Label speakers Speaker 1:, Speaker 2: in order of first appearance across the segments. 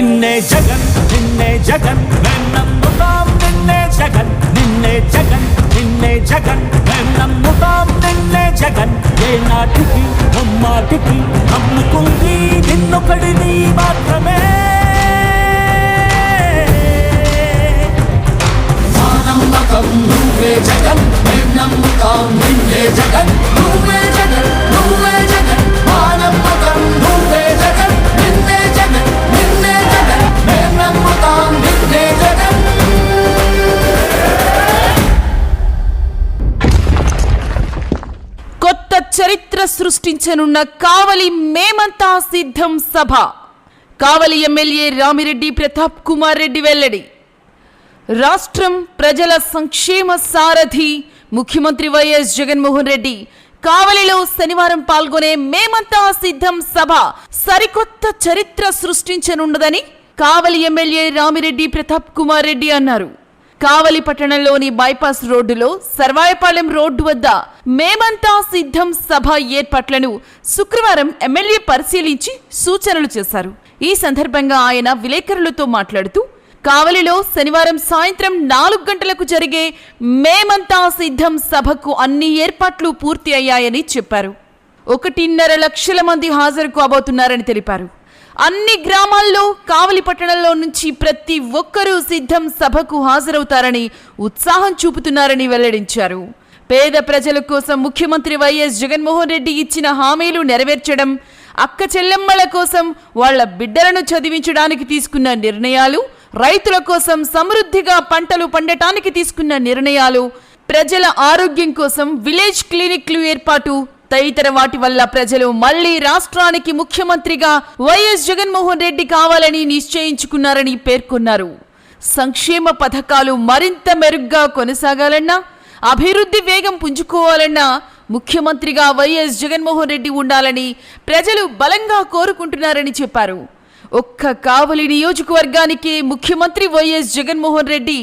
Speaker 1: నిన్నే జగన్ నిన్నే జగన్. మేం నమ్ముతాం నిన్నే జగన్ నిన్నే జగన్ నిన్నే జగన్. మేం నమ్ముతాం నిన్నే జగన్. ఏ నాటికి అమ్మాటికి నమ్ముకుంది నిన్నొకడిని మాత్రమే.
Speaker 2: నమ్మకం నువ్వే జగన్ మేం నమ్ముతాం నిన్నే జగన్. నువ్వే జగన్.
Speaker 3: సృష్టించనున్న కావలి మేమంతా సిద్ధం సభ. కావలి ఎమ్మెల్యే రామిరెడ్డి ప్రతాప్ కుమార్ రెడ్డి వెల్లడి. రాష్ట్రం ప్రజల సంక్షేమ సారథి ముఖ్యమంత్రి వైఎస్ జగన్మోహన్ రెడ్డి. కావలిలో శనివారం పాల్గొనే మేమంతా సిద్ధం సభ సరికొత్త చరిత్ర సృష్టించనున్నదని కావలి ఎమ్మెల్యే రామిరెడ్డి ప్రతాప్ కుమార్ రెడ్డి అన్నారు. కావలి పట్టణంలోని బైపాస్ రోడ్డులో సర్వాయపాలెం రోడ్డు వద్ద మేమంతా సిద్ధం సభ ఏర్పాట్లను శుక్రవారం ఎమ్మెల్యే పరిశీలించి సూచనలు చేశారు. ఈ సందర్భంగా ఆయన విలేకరులతో మాట్లాడుతూ కావలిలో శనివారం సాయంత్రం నాలుగు గంటలకు జరిగే మేమంతా సిద్ధం సభకు అన్ని ఏర్పాట్లు పూర్తి అయ్యాయని చెప్పారు. ఒకటిన్నర లక్షల మంది హాజరు కాబోతున్నారని తెలిపారు. అన్ని గ్రామాల్లో కావలి పట్టణంలో నుంచి ప్రతి ఒక్కరూ సిద్ధం సభకు హాజరవుతారని ఉత్సాహం చూపుతున్నారని వెల్లడించారు. పేద ప్రజల కోసం ముఖ్యమంత్రి వైఎస్ జగన్మోహన్ రెడ్డి ఇచ్చిన హామీలు నెరవేర్చడం అక్క చెల్లెమ్మల కోసం వాళ్ళ బిడ్డలను చదివించడానికి తీసుకున్న నిర్ణయాలు రైతుల కోసం సమృద్ధిగా పంటలు పండటానికి తీసుకున్న నిర్ణయాలు ప్రజల ఆరోగ్యం కోసం విలేజ్ క్లినిక్లు ఏర్పాటు తదితర వాటి వల్ల ప్రజలు మళ్ళీ రాష్ట్రానికి ముఖ్యమంత్రిగా వైఎస్ జగన్మోహన్ రెడ్డి కావాలని నిశ్చయించుకున్నారని పేర్కొన్నారు. సంక్షేమ పథకాలు మరింత మెరుగ్గా కొనసాగాలన్నా అభివృద్ధి వేగం పుంజుకోవాలన్నా ముఖ్యమంత్రిగా వైఎస్ జగన్మోహన్ రెడ్డి ఉండాలని ప్రజలు బలంగా కోరుకుంటున్నారని చెప్పారు. ఒక్క కావలి నియోజకవర్గానికి ముఖ్యమంత్రి YS Jaganmohan Reddy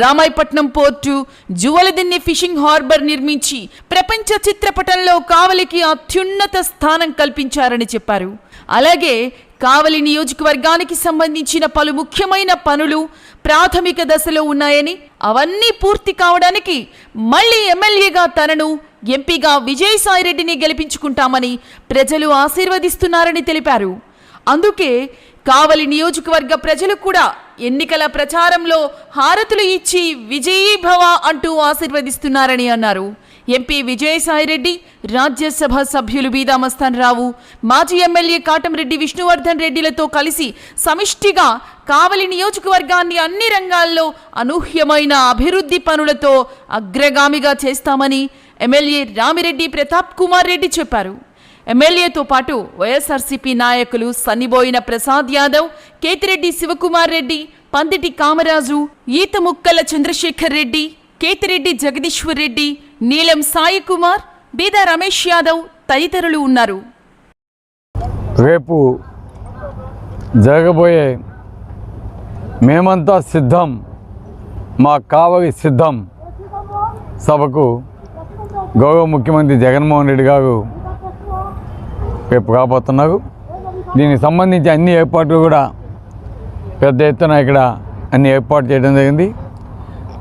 Speaker 3: Ramayapatnam port Juvvaladinne fishing harbour నిర్మించి ప్రపంచ చిత్రపటంలో కావలికి అత్యున్నత స్థానం కల్పించారని చెప్పారు. అలాగే కావలి నియోజకవర్గానికి సంబంధించిన పలు ముఖ్యమైన పనులు ప్రాథమిక దశలో ఉన్నాయని అవన్నీ పూర్తి కావడానికి మళ్ళీ ఎమ్మెల్యేగా తనను ఎంపీగా విజయసాయిరెడ్డిని గెలిపించుకుంటామని ప్రజలు ఆశీర్వదిస్తున్నారని తెలిపారు. అందుకే కావలి నియోజకవర్గ ప్రజలు కూడా ఎన్నికల ప్రచారంలో హారతులు ఇచ్చి విజయీ భవ అంటూ ఆశీర్వదిస్తున్నారని అన్నారు. ఎంపీ విజయసాయిరెడ్డి రాజ్యసభ సభ్యులు బీదామస్తాన్ రావు మాజీ ఎమ్మెల్యే కాటంరెడ్డి విష్ణువర్ధన్ రెడ్డిలతో కలిసి సమిష్టిగా కావలి నియోజకవర్గాన్ని అన్ని రంగాల్లో అనూహ్యమైన అభివృద్ధి పనులతో అగ్రగామిగా చేస్తామని ఎమ్మెల్యే రామిరెడ్డి ప్రతాప్ కుమార్ రెడ్డి చెప్పారు. ఎమ్మెల్యేతో పాటు వైఎస్ఆర్సీపీ నాయకులు సన్నిబోయిన ప్రసాద్ యాదవ్ కేతిరెడ్డి శివకుమార్ రెడ్డి పందిటి కామరాజు ఈత ముక్కల చంద్రశేఖర్ రెడ్డి కేతిరెడ్డి జగదీశ్వర్ రెడ్డి నీలం సాయి కుమార్ రమేష్ యాదవ్ తదితరులు ఉన్నారు.
Speaker 4: రేపు జరగబోయే మేమంతా సిద్ధం మా కావలి సిద్ధం సభకు గౌరవ ముఖ్యమంత్రి జగన్మోహన్ రెడ్డి గారు రేపు రాబోతున్నారు దీనికి సంబంధించి అన్ని ఏర్పాట్లు కూడా పెద్ద ఎత్తున ఇక్కడ అన్ని ఏర్పాటు చేయడం జరిగింది.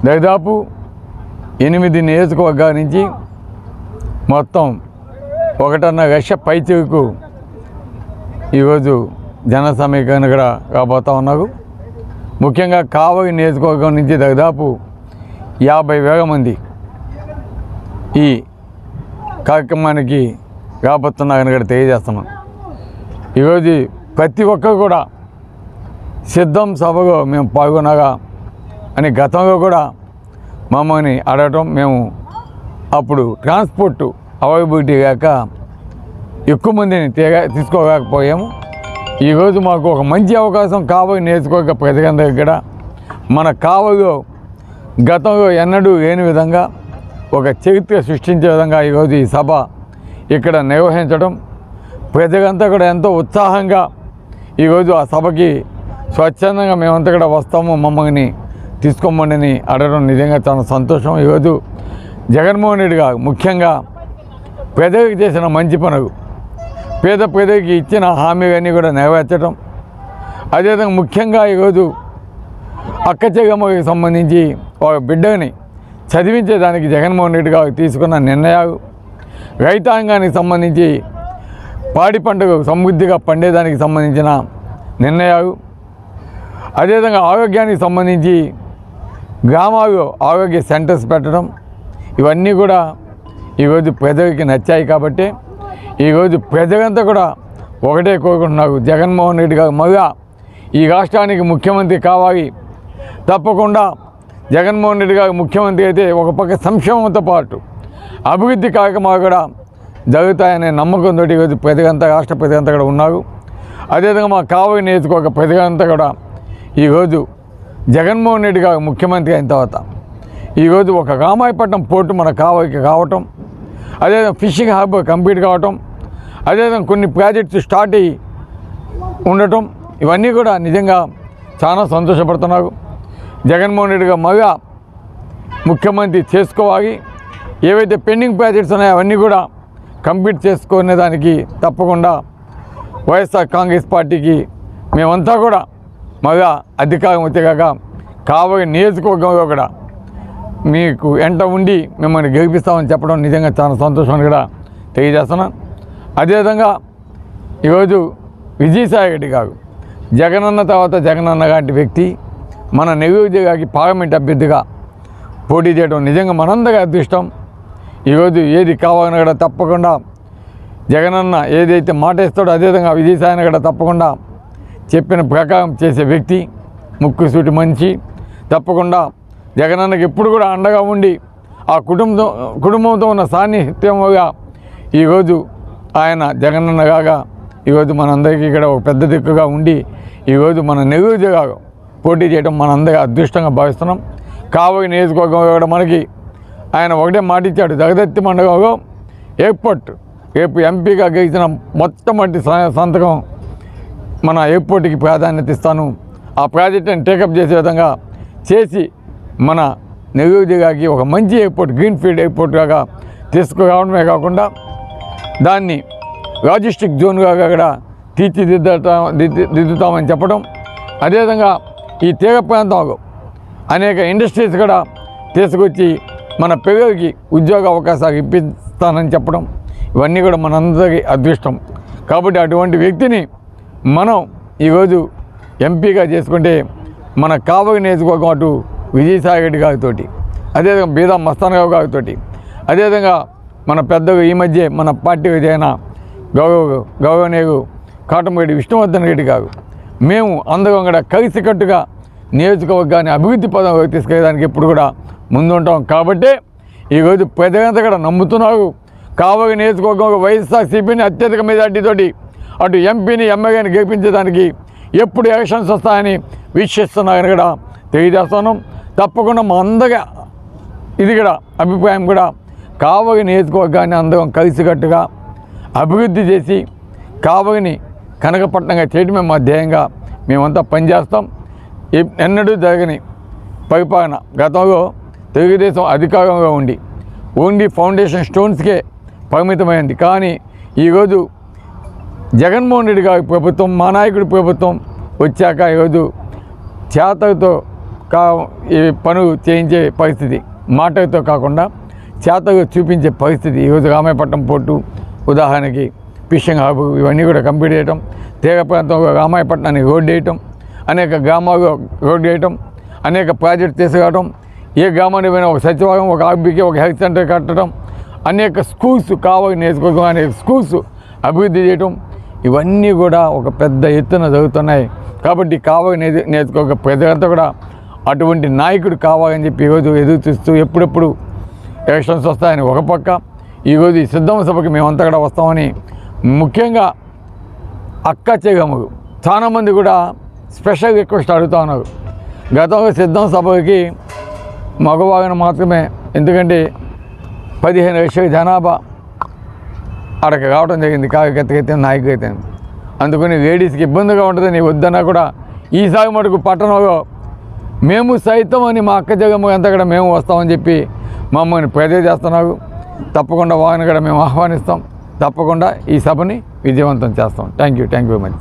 Speaker 4: దాదాపు ఎనిమిది నియోజకవర్గాల నుంచి మొత్తం ఒకటన్నర లక్ష పైచికు ఈరోజు జన సమీకరణ కూడా రాబోతూ ఉన్నారు ముఖ్యంగా కావలి నియోజకవర్గం నుంచి దాదాపు యాభై వేల మంది ఈ కార్యక్రమానికి రాబోతున్నారని కూడా తెలియజేస్తున్నాం ఈరోజు ప్రతి ఒక్కరు కూడా సిద్ధం సభలో మేము పాల్గొనగా అని గతంలో కూడా మమ్మల్ని అడగటం మేము అప్పుడు ట్రాన్స్పోర్ట్ అవైలబిలిటీ కాక ఎక్కువ మందిని తీగా తీసుకోలేకపోయాము. ఈరోజు మాకు ఒక మంచి అవకాశం కావలి నేర్చుకోక ప్రజలందరికీ కూడా మన కావలో గతంలో ఎన్నడూ లేని విధంగా ఒక చరిత్ర సృష్టించే విధంగా ఈరోజు ఈ సభ ఇక్కడ నిర్వహించడం ప్రజలంతా కూడా ఎంతో ఉత్సాహంగా ఈరోజు ఆ సభకి స్వచ్ఛందంగా మేమంతా కూడా వస్తాము. మమ్మల్ని తీసుకోమని అడగడం నిజంగా చాలా సంతోషం. ఈరోజు జగన్మోహన్ రెడ్డి గారు ముఖ్యంగా ప్రజలకు చేసిన మంచి పనులు పేద పేదకి ఇచ్చిన హామీలన్నీ కూడా నెరవేర్చడం అదేవిధంగా ముఖ్యంగా ఈరోజు అక్క చెగమ్మకి సంబంధించి ఒక బిడ్డని చదివించేదానికి జగన్మోహన్ రెడ్డి గారు తీసుకున్న నిర్ణయాలు రైతాంగానికి సంబంధించి పాడి పంటకు సమృద్ధిగా పండేదానికి సంబంధించిన నిర్ణయాలు. అదేవిధంగా ఆరోగ్యానికి సంబంధించి గ్రామాల్లో ఆరోగ్య సెంటర్స్ పెట్టడం. ఇవన్నీ కూడా ఈరోజు ప్రజలకి నచ్చాయి కాబట్టి ఈరోజు ప్రజలంతా కూడా ఒకటే కోరుకుంటున్నారు. జగన్మోహన్ రెడ్డి గారు మళ్ళా ఈ రాష్ట్రానికి ముఖ్యమంత్రి కావాలి. తప్పకుండా జగన్మోహన్ రెడ్డి గారు ముఖ్యమంత్రి అయితే ఒక పక్క సంక్షేమంతో పాటు అభివృద్ధి కార్యక్రమాలు కూడా జరుగుతాయనే నమ్మకంతో ఈరోజు ప్రజలంతా రాష్ట్ర ప్రజలంతా కూడా ఉన్నారు. అదేవిధంగా మా కావలి నియోజకవర్గ ప్రజలంతా కూడా ఈరోజు జగన్మోహన్ రెడ్డి గారు ముఖ్యమంత్రి అయిన తర్వాత ఈరోజు ఒక రామాయపట్నం పోర్టు మన కావలికి కావటం అదేవిధంగా ఫిషింగ్ హార్బర్ కంప్లీట్ కావటం అదేవిధంగా కొన్ని ప్రాజెక్ట్స్ స్టార్ట్ అయ్యి ఉండటం ఇవన్నీ కూడా నిజంగా చాలా సంతోషపడుతున్నారు. జగన్మోహన్ రెడ్డి గారు మగా ముఖ్యమంత్రి చేసుకోవాలి. ఏవైతే పెండింగ్ ప్రాజెక్ట్స్ ఉన్నాయో అవన్నీ కూడా కంప్లీట్ చేసుకునే దానికి తప్పకుండా వైఎస్ఆర్ కాంగ్రెస్ పార్టీకి మేమంతా కూడా మగా అధికారం వచ్చే కాక కాబోయే నియోజకవర్గంలో కూడా మీకు ఎంట ఉండి మిమ్మల్ని గెలిపిస్తామని చెప్పడం నిజంగా చాలా సంతోషాన్ని కూడా తెలియజేస్తున్నాను. అదేవిధంగా ఈరోజు విజయసాయి రెడ్డి గారు జగనన్న తర్వాత జగనన్న లాంటి వ్యక్తి మన నెల్లూరు జిల్లాకి పార్లమెంట్ అభ్యర్థిగా పోటీ చేయడం నిజంగా మనందగా అదృష్టం. ఈరోజు ఏది కావాలన్నా కూడా తప్పకుండా జగనన్న ఏదైతే మాట ఇస్తాడో అదేవిధంగా విజయసాయి కూడా తప్పకుండా చెప్పిన ప్రకారం చేసే వ్యక్తి ముక్కు సూటి మంచి తప్పకుండా జగనన్నకి ఎప్పుడు కూడా అండగా ఉండి ఆ కుటుంబంతో కుటుంబంతో ఉన్న సాన్నిహిత్యముగా ఈరోజు ఆయన జగనన్న కాగా ఈరోజు మనందరికీ ఇక్కడ ఒక పెద్ద దిక్కుగా ఉండి ఈరోజు మన నెల్లూరు పోటీ చేయడం మనందరి అదృష్టంగా భావిస్తున్నాం. కావలి నియోజకవర్గం కూడా మనకి ఆయన ఒకటే మాట ఇచ్చాడు జగదత్తి మండలంలో ఎయిర్పోర్ట్. రేపు ఎంపీగా గెలిచిన మొట్టమొదటి సంతకం మన ఎయిర్పోర్ట్కి ప్రాధాన్యత ఇస్తాను. ఆ ప్రాజెక్టుని టేకప్ చేసే విధంగా చేసి మన నెల్లూరు ఒక మంచి ఎయిర్పోర్ట్ గ్రీన్ఫీల్డ్ ఎయిర్పోర్ట్గా తీసుకురావడమే కాకుండా దాన్ని లాజిస్టిక్ జోన్గా కూడా తీర్చిదిద్దటం దిద్దుతామని చెప్పడం. అదేవిధంగా ఈ తీగ ప్రాంతంలో అనేక ఇండస్ట్రీస్ కూడా తీసుకొచ్చి మన పిల్లలకి ఉద్యోగ అవకాశాలు ఇప్పిస్తానని చెప్పడం ఇవన్నీ కూడా మనందరి అదృష్టం. కాబట్టి అటువంటి వ్యక్తిని మనం ఈరోజు ఎంపీగా చేసుకుంటే మన కావలి నియోజకవర్గం అటు విజయసాయి రెడ్డి గారితో అదేవిధంగా బీదా మస్తానరావు గారితో అదేవిధంగా మన పెద్దగా ఈ మధ్య మన పార్టీ అయిన గౌరవ గౌరవనీయులు కాటంరెడ్డి విష్ణువర్ధన్ రెడ్డి గారు మేము అందరం కూడా కలిసికట్టుగా నియోజకవర్గాన్ని అభివృద్ధి పదంలోకి తీసుకెళ్ళడానికి ఎప్పుడు కూడా ముందుంటాం. కాబట్టే ఈరోజు పెద్దగంత కూడా నమ్ముతున్నారు కావగ నియోజకవర్గం వైఎస్ఆర్ సిపిని అత్యధిక మెజార్టీతోటి అటు ఎంపీని ఎమ్మెల్యేని గెలిపించడానికి ఎప్పుడు ఎలక్షన్స్ వస్తాయని వీక్షిస్తున్నారని కూడా తెలియజేస్తున్నాం. తప్పకుండా మా అందరి ఇది కూడా అభిప్రాయం కూడా కావగి నియోజకవర్గాన్ని అందరం కలిసికట్టుగా అభివృద్ధి చేసి కావగిని కనకపట్నంగా చేయడమే మా ధ్యేయంగా మేమంతా పనిచేస్తాం. ఎ- ఎన్నడూ జరగని పరిపాలన గతంలో తెలుగుదేశం అధికారంలో ఉండి ఓన్లీ ఫౌండేషన్ స్టోన్స్కే పరిమితమైంది. కానీ ఈరోజు జగన్మోహన్ రెడ్డి గారి ప్రభుత్వం మా నాయకుడి ప్రభుత్వం వచ్చాక ఈరోజు చేతలతో కా ఈ పనులు చేయించే పరిస్థితి మాటలతో కాకుండా చేతలు చూపించే పరిస్థితి ఈరోజు రామాయపట్నం పోర్టు ఉదాహరణకి ఫిషింగ్ హబ్ ఇవన్నీ కూడా కంప్లీట్ చేయటం తీగ ప్రాంతంలో రామాయపట్నానికి రోడ్డు వేయటం అనేక గ్రామాల్లో రోడ్డు వేయటం అనేక ప్రాజెక్టు తీసుకురావడం ఏ గ్రామానికి పోయినా ఒక సచివాలయం ఒక ఆర్బీకి ఒక హెల్త్ సెంటర్ కట్టడం అనేక స్కూల్స్ కావాలి నేర్చుకోవడం అనేక స్కూల్స్ అభివృద్ధి చేయటం ఇవన్నీ కూడా ఒక పెద్ద ఎత్తున జరుగుతున్నాయి. కాబట్టి కావాలి నేర్చు నేర్చుకోక ప్రజలంతా కూడా అటువంటి నాయకుడు కావాలని చెప్పి ఈరోజు ఎదురు చూస్తూ ఎప్పుడెప్పుడు ఎలక్షన్స్ వస్తాయని ఒక పక్క ఈరోజు ఈ సిద్ధం సభకి మేమంతా కూడా వస్తామని ముఖ్యంగా అక్క చెగములు చాలామంది కూడా స్పెషల్ రిక్వెస్ట్ అడుగుతా ఉన్నారు. గతంలో సిద్ధం సభకి మగవాళ్ళని మాత్రమే ఎందుకంటే పదిహేను లక్షల జనాభా అక్కడికి కావడం జరిగింది కార్యకర్తకైతే నాయకులైతే అందుకని లేడీస్కి ఇబ్బందిగా ఉంటుందని వద్దన్నా కూడా ఈసారి మటుకు పట్టణంలో మేము సైతం అని మా అక్క జగమ్మ ఎంత కూడా మేము వస్తామని చెప్పి మమ్మల్ని ప్రజలు చేస్తున్నారు. తప్పకుండా వాహన కూడా మేము ఆహ్వానిస్తాం. తప్పకుండా ఈ సభని విజయవంతం చేస్తాం. Thank you thank you very much